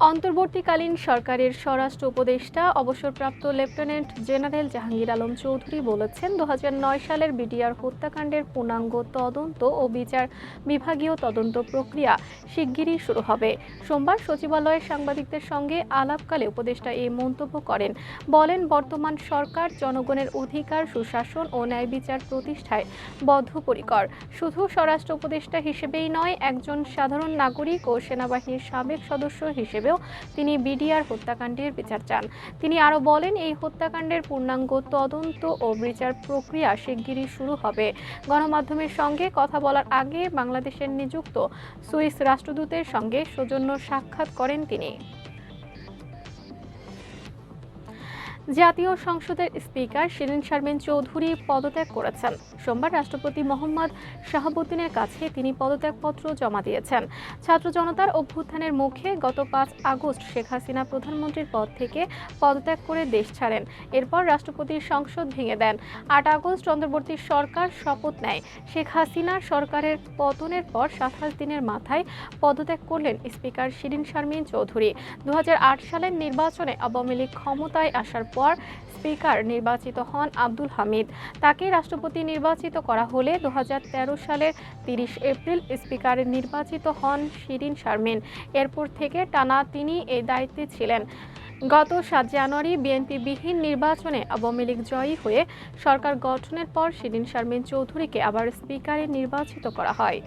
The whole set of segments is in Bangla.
অন্তর্বর্তীকালীন সরকারের স্বরাষ্ট্র উপদেষ্টা, অবসরপ্রাপ্ত লেফটেন্যান্ট জেনারেল জাহাঙ্গীর আলম চৌধুরী বলেছেন দু হাজার নয় সালের বিডিআর হত্যাকাণ্ডের পূর্ণাঙ্গ তদন্ত ও বিচার বিভাগীয় তদন্ত প্রক্রিয়া শিগগিরই শুরু হবে। সোমবার সচিবালয়ে সাংবাদিকদের সঙ্গে আলাপকালে উপদেষ্টা এই মন্তব্য করেন। বলেন, বর্তমান সরকার জনগণের অধিকার, সুশাসন ও ন্যায় বিচার প্রতিষ্ঠায় বদ্ধপরিকর। শুধু স্বরাষ্ট্র উপদেষ্টা হিসেবেই নয়, একজন সাধারণ নাগরিক ও সেনাবাহিনীর সাবেক সদস্য হিসেবেও তিনি বিডিআর হত্যাকাণ্ডের বিচার চান। তিনি আরও বলেন, এই হত্যাকাণ্ডের পূর্ণাঙ্গ তদন্ত ও বিচার প্রক্রিয়া শিগগিরই শুরু হবে। গণমাধ্যমের সঙ্গে কথা বলার আগে বাংলাদেশের নিযুক্ত সুইস রাষ্ট্রদূতের সঙ্গে সৌজন্য সাক্ষাৎ করেন তিনি। জাতীয় সংসদের স্পিকার শিরিন শারমিন চৌধুরী পদত্যাগ করেছেন। সোমবার রাষ্ট্রপতি মোহাম্মদ শাহাবুদ্দিনের কাছে তিনি পদত্যাগপত্র জমা দিয়েছেন। ছাত্র জনতার অভ্যুত্থানের মুখে গত পাঁচ আগস্ট শেখ হাসিনা প্রধানমন্ত্রীর পদ থেকে পদত্যাগ করে দেশ ছাড়েন। এরপর রাষ্ট্রপতির সংসদ ভেঙে দেন। আট আগস্ট অন্তর্বর্তী সরকার শপথ নেয়। শেখ হাসিনা সরকারের পতনের পর সাতাশ দিনের মাথায় পদত্যাগ করলেন স্পিকার শিরিন শারমিন চৌধুরী। দু হাজার আট সালের নির্বাচনে আওয়ামী লীগ ক্ষমতায় আসার পর স্পিকার নির্বাচিত হন আব্দুল হামিদ। তাকে রাষ্ট্রপতি নির্বাচিত করা হলে দু হাজার তেরো সালের তিরিশ এপ্রিল স্পিকার নির্বাচিত হন শিরিন শারমিন। এরপর থেকে টানা তিনি এই দায়িত্বে ছিলেন। গত সাত জানুয়ারি বিএনপি বিহীন নির্বাচনে আওয়ামী লীগ জয়ী হয়ে সরকার গঠনের পর শিরিন শারমিন চৌধুরীকে আবার স্পিকারে নির্বাচিত করা হয়।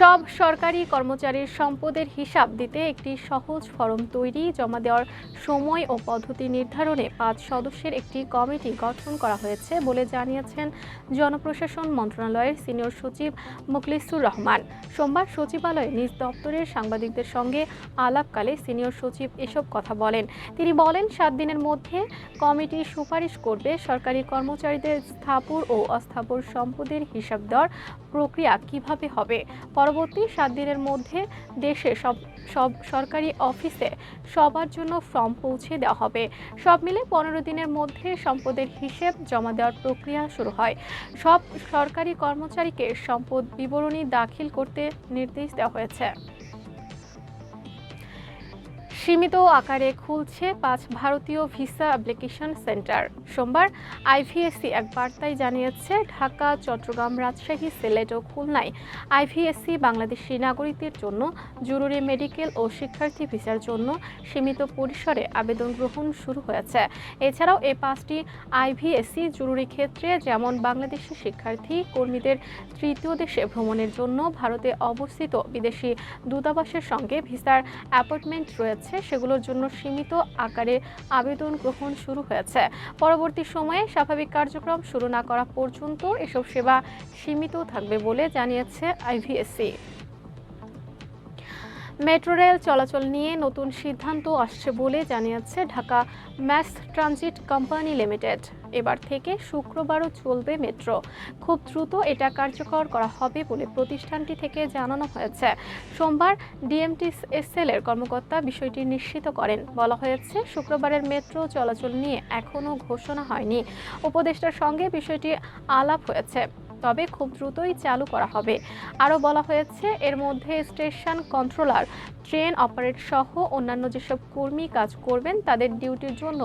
সব সরকারি কর্মচারীর সম্পদের হিসাব দিতে একটি সহজ ফরম তৈরি, জমা দেওয়ার সময় ও পদ্ধতি নির্ধারণে পাঁচ সদস্যের একটি কমিটি গঠন করা হয়েছে বলে জানিয়েছেন জনপ্রশাসন মন্ত্রণালয়ের সিনিয়র সচিব মুখলিসুর রহমান। সোমবার সচিবালয়ে নিজ দপ্তরের সাংবাদিকদের সঙ্গে আলাপকালে সিনিয়র সচিব এসব কথা বলেন। তিনি বলেন, সাত দিনের মধ্যে কমিটি সুপারিশ করবে সরকারি কর্মচারীদের স্থাবর ও অস্থাবর সম্পদের হিসাব দেওয়ার প্রক্রিয়া কীভাবে হবে পরবর্তী সাত দিনের মধ্যে দেশে সব সব সরকারি অফিসে সবার জন্য ফর্ম পৌঁছে দেওয়া হবে। সব মিলে পনেরো দিনের মধ্যে সম্পদের হিসেব জমা দেওয়ার প্রক্রিয়া শুরু হয়। সব সরকারি কর্মচারীকে সম্পদ বিবরণী দাখিল করতে নির্দেশ দেওয়া হয়েছে। সীমিত আকারে খুলছে পাঁচ ভারতীয় ভিসা অ্যাপ্লিকেশন সেন্টার। সোমবার আইভিএসসি এক বার্তায় জানিয়েছে, ঢাকা, চট্টগ্রাম রাজশাহী, সিলেট ও খুলনায় আইভিএসসি বাংলাদেশি নাগরিকদের জন্য জরুরি মেডিকেল ও শিক্ষার্থী ভিসার জন্য সীমিত পরিসরে আবেদন গ্রহণ শুরু হয়েছে। এছাড়াও এই পাঁচটি আইভিএসসি জরুরি ক্ষেত্রে যেমন বাংলাদেশি শিক্ষার্থী কর্মীদের তৃতীয় দেশে ভ্রমণের জন্য ভারতে অবস্থিত বিদেশি দূতাবাসের সঙ্গে ভিসার অ্যাপয়েন্টমেন্ট রয়েছে। সেগুলোর জন্য সীমিত আকারে আবেদন গ্রহণ শুরু হয়েছে। পরবর্তী সময়ে স্বাভাবিক কার্যক্রম শুরু না করা পর্যন্ত এসব সেবা সীমিত থাকবে বলে জানিয়েছে আইভিএসসি। মেট্রো রেল চলাচল নিয়ে নতুন সিদ্ধান্ত আসছে বলে জানিয়েছে Dhaka mass transit company limited. এবার থেকে শুক্রবারও চলবে মেট্রো। খুব দ্রুত এটা কার্যকর করা হবে বলে প্রতিষ্ঠানটি থেকে জানানো হয়েছে। সোমবার ডিএমটিএসএল এর কর্মকর্তা বিষয়টি নিশ্চিত করেন। বলা হয়েছে, শুক্রবারের মেট্রো চলাচল নিয়ে এখনও ঘোষণা হয়নি। উপদেষ্টার সঙ্গে বিষয়টি আলাপ হয়েছে। তবে খুব দ্রুতই চালু করা হবে। আরও বলা হয়েছে, এর মধ্যে স্টেশন কন্ট্রোলার, ট্রেন অপারেট সহ অন্যান্য যেসব কর্মী কাজ করবেন, তাদের ডিউটির জন্য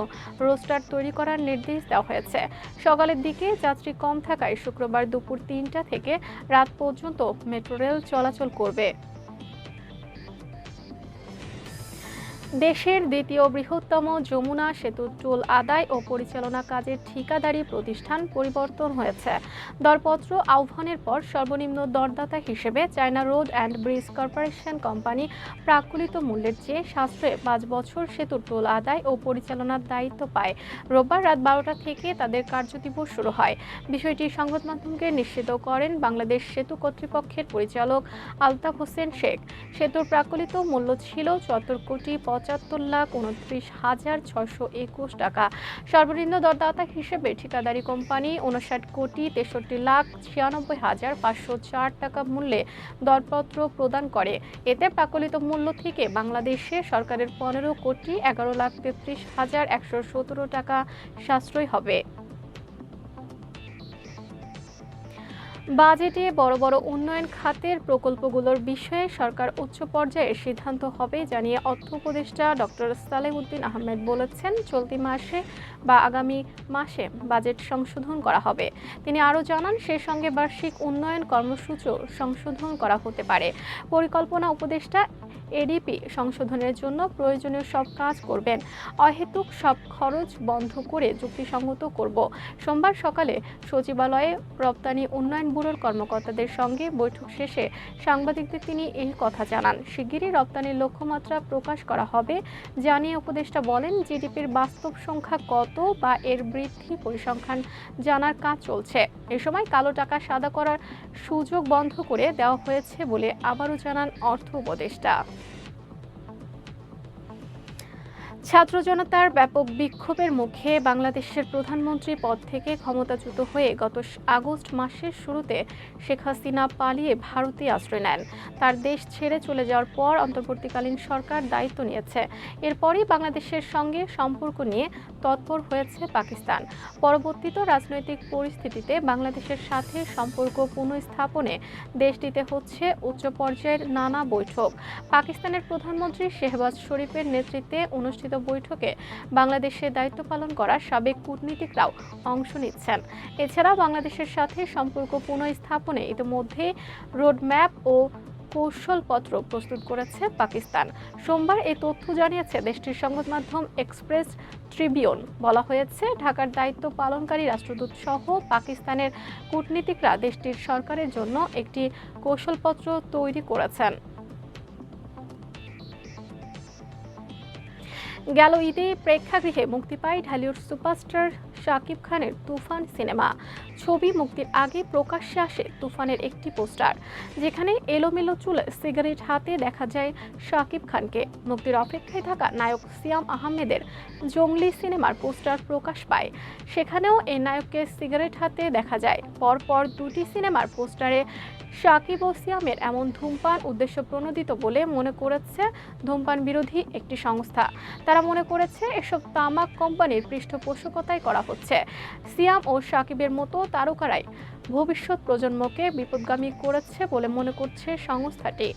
রোস্টার তৈরি করার নির্দেশ দেওয়া হয়েছে। সকালের দিকে যাত্রী কম থাকায় শুক্রবার দুপুর তিনটা থেকে রাত পর্যন্ত মেট্রো রেল চলাচল করবে। দেশের দ্বিতীয় বৃহত্তম যমুনা সেতু টোল আদায় ও পরিচালনা কাজের ঠিকাদারি প্রতিষ্ঠান পরিবর্তন হয়েছে। দরপত্র আহ্বানের পর সর্বনিম্ন দরদাতা হিসেবে China road and bridge corporation company প্রাকুলিত মূল্যের চেয়ে সাশ্রয়ে পাঁচ বছর সেতুর টোল আদায় ও পরিচালনার দায়িত্ব পায়। রোববার রাত বারোটা থেকে তাদের কার্যদিবস শুরু হয়। বিষয়টি সংবাদ মাধ্যমকে নিশ্চিত করেন বাংলাদেশ সেতু কর্তৃপক্ষের পরিচালক আলতাফ হোসেন শেখ। সেতুর প্রাকলিত মূল্য ছিল চুয়াত্তর কোটি পঁচাশি পঁচাত্তর লাখ উনত্রিশ হাজার ছশো একুশ টাকা। সর্বনিম্ন দরদাতা হিসেবে ঠিকাদারি কোম্পানি উনষাট কোটি তেষট্টি লাখ ছিয়ানব্বই হাজার পাঁচশো চার টাকা মূল্যে দরপত্র প্রদান করে। এতে প্রাকলিত মূল্য থেকে বাংলাদেশে সরকারের পনেরো কোটি এগারো লাখ তেত্রিশ হাজার একশো সতেরো টাকা সাশ্রয় হবে। বাজেটে বড় বড় উন্নয়ন খাতের প্রকল্পগুলোর বিষয়ে সরকার উচ্চ পর্যায়ে সিদ্ধান্ত হবে জানিয়ে অর্থ উপদেষ্টা ডক্টর সালেহউদ্দিন আহমেদ বলেছেন, চলতি মাসে বা আগামী মাসে বাজেট সংশোধন করা হবে। তিনি আরও জানান সেই সঙ্গে বার্ষিক উন্নয়ন কর্মসূচিও সংশোধন করা হতে পারে। পরিকল্পনা উপদেষ্টা এডিপি সংশোধনের জন্য প্রয়োজনীয় সব কাজ করবেন। অহেতুক সব খরচ বন্ধ করে যুক্তিসঙ্গত করব। সোমবার সকালে সচিবালয়ে রপ্তানি উন্নয়ন ব্যুরোর কর্মকর্তাদের সঙ্গে বৈঠক শেষে সাংবাদিকদের তিনি এই কথা জানান। শিগগিরই রপ্তানির লক্ষ্যমাত্রা প্রকাশ করা হবে। জানিয়ে উপদেষ্টা বলেন, জিডিপির বাস্তব সংখ্যা কত বা এর বৃদ্ধি পরিসংখ্যান জানার কাজ চলছে। এ সময় কালো টাকা সাদা করার সুযোগ বন্ধ করে দেওয়া হয়েছে বলে আবারও জানান অর্থ উপদেষ্টা। ছাত্র জনতার ব্যাপক বিক্ষোভের মুখে বাংলাদেশের প্রধানমন্ত্রী পদ থেকে ক্ষমতাচ্যুত হয়ে গত আগস্ট মাসের শুরুতে শেখ হাসিনা পালিয়ে ভারতে আশ্রয় নেন। তার দেশ ছেড়ে চলে যাওয়ার পর অন্তর্বর্তীকালীন সরকার দায়িত্ব নিয়েছে। এরপরই বাংলাদেশের সঙ্গে সম্পর্ক নিয়ে তৎপর হয়েছে পাকিস্তান। পরবর্তীত রাজনৈতিক পরিস্থিতিতে বাংলাদেশের সাথে সম্পর্ক পুনঃস্থাপনে দেশটিতে হচ্ছে উচ্চ পর্যায়ের নানা বৈঠক। পাকিস্তানের প্রধানমন্ত্রী শেহবাজ শরীফের নেতৃত্বে অনুষ্ঠিত বৈঠকে বাংলাদেশে দায়িত্ব পালন করা সাবেক কূটনীতিকরাও অংশ নিচ্ছেন। এছাড়া বাংলাদেশের সাথে সম্পর্ক পুনঃস্থাপনে ইতিমধ্যে রোডম্যাপ ও কৌশলপত্র প্রস্তুত করেছে পাকিস্তান। সোমবার এই তথ্য জানিয়েছে দেশটির সংবাদ মাধ্যম এক্সপ্রেস ট্রিবিউন। বলা হয়েছে, ঢাকার দায়িত্ব পালনকারী রাষ্ট্রদূত সহ পাকিস্তানের কূটনীতিকরা দেশটির সরকারের জন্য একটি কৌশলপত্র তৈরি করেছেন। গেল ঈদে প্রেক্ষাগৃহে মুক্তি পায় ঢালিউড সুপারস্টার শাকিব খানের তুফান সিনেমা। ছবি মুক্তির আগে প্রকাশ্যে আসে তুফানের একটি পোস্টার, যেখানে এলোমেলো চুলে, সিগারেট হাতে দেখা যায় শাকিব খানকে। মুক্তির অপেক্ষায় থাকা নায়ক সিয়াম আহমেদের জঙ্গলি সিনেমার পোস্টার প্রকাশ পায়। সেখানেও এই নায়ককে সিগারেট হাতে দেখা যায়। পরপর দুটি সিনেমার পোস্টারে শাকিব ও সিয়ামের এমন ধূমপান উদ্দেশ্য প্রণোদিত বলে মনে করেছে ধূমপান বিরোধী একটি সংস্থা। তারা মনে করেছে এসব তামাক কোম্পানির পৃষ্ঠপোষকতায় করা হচ্ছে। সিয়াম ও শাকিবের মতো তারকারাই ভবিষ্যৎ প্রজন্মকে বিপদগামী করেছে বলে মনে করছে সংস্থাটি।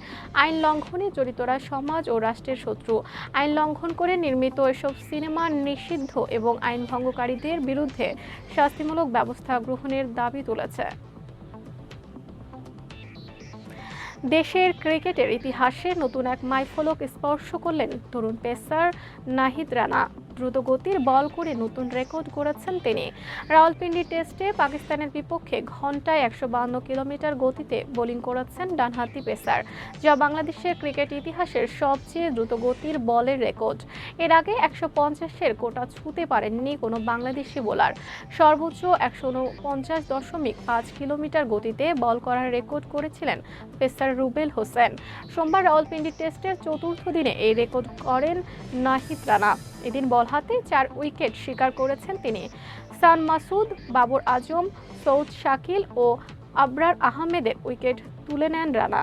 আইন লঙ্ঘনে জড়িতরা সমাজ ও রাষ্ট্রের শত্রু। আইন লঙ্ঘন করে নির্মিত এসব সিনেমা নিষিদ্ধ এবং আইন ভঙ্গকারীদের বিরুদ্ধে শাস্তিমূলক ব্যবস্থা গ্রহণের দাবি তুলেছে। দেশের ক্রিকেটের ইতিহাসে নতুন এক মাইফলক স্পর্শ করলেন তরুণ পেসার নাহিদ রানা। দ্রুতগতির বল করে নতুন রেকর্ড করেছেন তিনি। রাওয়ালপিন্ডি টেস্টে পাকিস্তানের বিপক্ষে ঘন্টায় একশো বান্ন কিলোমিটার গতিতে বোলিং করেছেন ডানহাতি পেসার, যা বাংলাদেশের ক্রিকেট ইতিহাসের সবচেয়ে দ্রুতগতির বলের রেকর্ড। এর আগে একশো পঞ্চাশের কোটা ছুঁতে পারেননি কোনো বাংলাদেশি বোলার। সর্বোচ্চ একশো পঞ্চাশ দশমিক পাঁচ কিলোমিটার গতিতে বল করার রেকর্ড করেছিলেন পেসার রুবেল হোসেন। সোমবার রাওয়ালপিন্ডি টেস্টের চতুর্থ দিনে এই রেকর্ড করেন নাহিদ রানা। এদিন বল হাতে চার উইকেট শিকার করেছেন তিনি। সান মাসুদ, বাবর আজম, সৌদ শাকিল ও আবরার আহমেদের উইকেট তুলে নেন রানা।